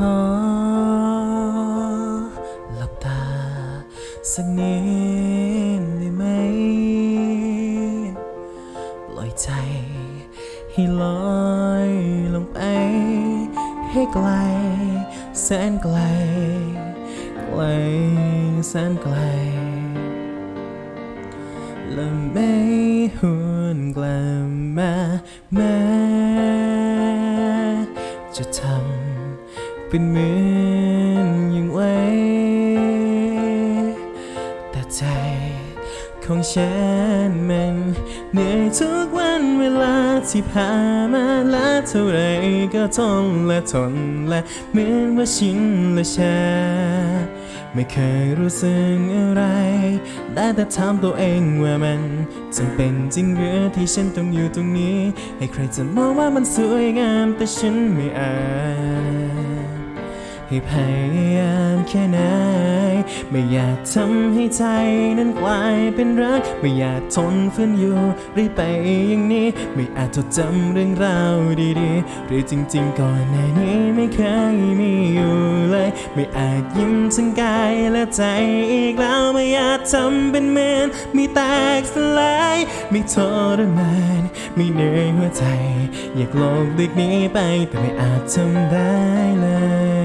อหลับตา สักนิดได้ไหม ปล่อยใจ ให้ลอยลงไป ให้ไกล แสนไกล ไกล แสนไกลและไม่หวนกลับมาแม้จะทำ เป็นเหมือนยังไว้ แต่ใจของฉันมันเหนื่อยทุกวันเวลาที่ผ่านมาและเท่าไรก็ทนและทนและเหมือนว่าชินและชาไม่เคยรู้สึกอะไร ได้แต่ถามตัวเองว่ามันจำเป็นจริงหรือที่ฉันต้องอยู่ตรงนี้ ให้ใครจะมองว่ามันสวยงามแต่ฉันไม่อาจ ให้พยายามแค่ไหน ไม่อยากทำให้ใจนั้นกลายเป็นรัก ไม่อยากทนฝืนอยู่เรื่อไปอย่างนี้ ไม่อาจจดจำเรื่องราวดีๆ หรือจริงๆ ก่อนหน้านี้ไม่เคยมีอยู่เลย ไม่อาจยิ้มทั้งกายและใจอีกแล้ว ไม่อยาจทำเป็นเหมือนมีแตกสลายไม่ทรมานไม่เหนื่อยหัวใจ อยากโลกดึกนี้ไปแต่ไม่อาจทำได้เลย